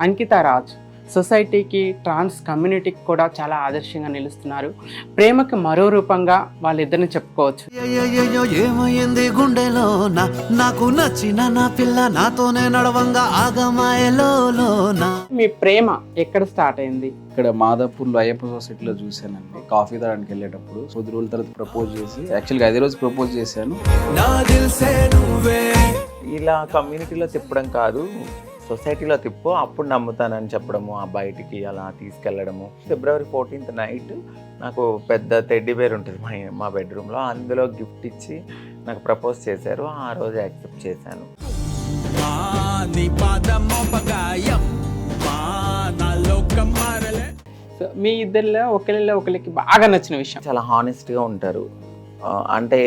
అంకిత రాజ్ సొసైటీకి ట్రాన్స్ కమ్యూనిటీకి కూడా చాలా ఆదర్శంగా నిలుస్తున్నారు. ప్రేమకి మరో రూపంగా వాళ్ళిద్దరిని చెప్పుకోవచ్చు. ఏమైంది గుండెలో నాకు నచ్చిన నా పిల్ల నాతోనే నడవంగా ఆగమాయలో నా మీ ప్రేమ ఎక్కడ స్టార్ట్ అయింది? ఇక్కడ మాదాపూర్లో అయ్యప్ప సొసైటీలో చూశానండి. కాఫీ తాగడానికి వెళ్ళేటప్పుడు కొద్ది రోజుల తర్వాత ప్రపోజ్ చేసి యాక్చువల్గా అదే రోజు ప్రపోజ్ చేశాను. నా దిల్సే నువ్వే. ఇలా కమ్యూనిటీలో తిప్పడం కాదు. సొసైటీలో తిప్పు అప్పుడు నమ్ముతానని చెప్పడము ఆ బయటికి అలా తీసుకెళ్ళడము. ఫిబ్రవరి ఫోర్టీన్త్ నైట్ నాకు పెద్ద టెడ్డీ బేర్ ఉంటుంది మా మా బెడ్రూమ్లో. అందులో గిఫ్ట్ ఇచ్చి నాకు ప్రపోజ్ చేశారు. ఆ రోజు యాక్సెప్ట్ చేశాను. మీ ఇద్దరిలో ఒకరిలో ఒకరికి బాగా నచ్చిన విషయం. చాలా హానెస్ట్గా ఉంటారు. అంటే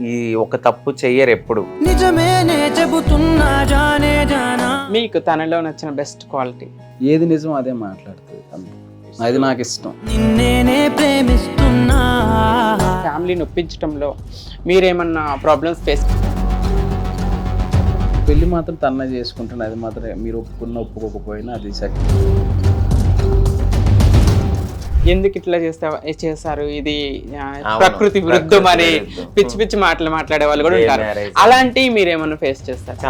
ఈ ఒక తప్పు చెయ్యరు ఎప్పుడు. నిజమేనే చెబుతున్నా జానే జానా. మీకు తనలో నచ్చిన బెస్ట్ క్వాలిటీ ఏది నిజం అదే మాట్లాడుతుంది తను. అది నాకు ఇష్టం నిన్నేనే ప్రేమిస్తున్నా. ఫ్యామిలీని ఒప్పించడంలో మీరేమన్నా ప్రాబ్లమ్స్ ఫేస్ పెళ్ళి మాత్రం తన్నే చేసుకుంటాను. అది మాత్రం మీరు ఒప్పుకున్న ఒప్పుకోకపోయినా అది సత్యం ఎందుకు ఇట్లా చేస్తా చేశారు? ఇది ప్రకృతి విరుద్ధం అని. పిచ్చి పిచ్చి మాటలు మాట్లాడే వాళ్ళు కూడా ఉంటారు. అలాంటివి మీరేమన్నా ఫేస్ చేస్తారు?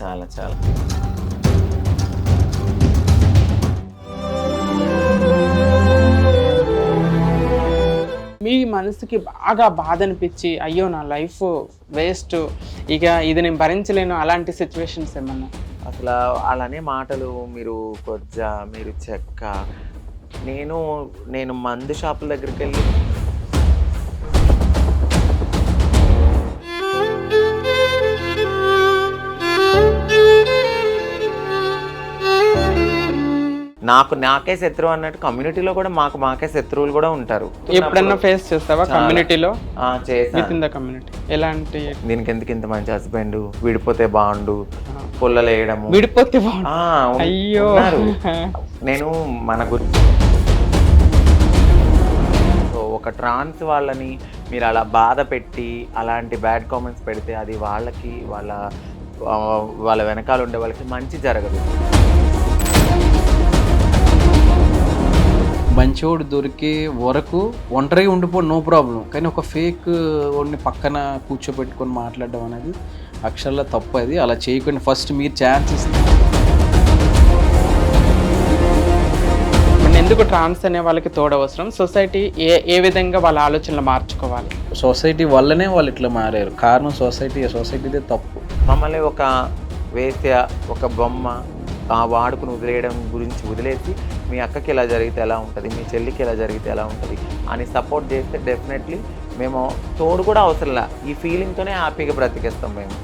చాలా చాలా మీ మనసుకి బాగా బాధ అనిపించి అయ్యో నా లైఫ్ వేస్ట్. ఇక ఇది నేను భరించలేను. అలాంటి సిచ్యువేషన్స్ ఏమన్నా? అసలు అలానే మాటలు మీరు కొజ్జ మీరు చెక్క నేను నేను మందు షాపుల దగ్గరికి వెళ్ళి నాకు నాకే శత్రువు అన్నట్టు కమ్యూనిటీలో కూడా మాకు మాకే శత్రువులు కూడా ఉంటారు. ఎప్పుడన్నా ఫేస్ చేస్తావా. కమ్యూనిటీలో కమ్యూనిటీ ఎలాంటి? దీనికి ఎందుకు ఇంత మంచి హస్బెండ్ విడిపోతే బాగుండు. పుల్లలు వేయడము విడిపోతే అయ్యో. నేను మన గురి ట్రాన్స్ వాళ్ళని మీరు అలా బాధ పెట్టి అలాంటి బ్యాడ్ కామెంట్స్ పెడితే అది వాళ్ళకి వాళ్ళ వాళ్ళ వెనకాల ఉండే వాళ్ళకి మంచి జరగదు. మంచోడు దొరికే వరకు ఒంటరిగా ఉండిపో నో ప్రాబ్లం కానీ ఒక ఫేక్ వాడిని పక్కన కూర్చోబెట్టుకొని మాట్లాడడం అనేది అక్షరాల తప్పు అది. అలా చేయకుండా ఫస్ట్ మీరు ఛాన్స్ ఇస్తే ఎందుకు ట్రాన్స్ అనే వాళ్ళకి తోడవసరం. సొసైటీ ఏ ఏ విధంగా వాళ్ళ ఆలోచనలు మార్చుకోవాలి? సొసైటీ వల్లనే వాళ్ళు ఇట్లా మారారు. కారణం సొసైటీ సొసైటీదే తప్పు. మమ్మల్ని ఒక వేశ్య ఒక బొమ్మ ఆ వాడుకుని వదిలేయడం గురించి వదిలేసి మీ అక్కకి ఎలా జరిగితే ఎలా ఉంటుంది మీ చెల్లికి ఎలా జరిగితే ఎలా ఉంటుంది అని సపోర్ట్ చేస్తే డెఫినెట్లీ మేము తోడు కూడా అవసరంలా. ఈ ఫీలింగ్తోనే హ్యాపీగా బ్రతికేస్తాం మేము.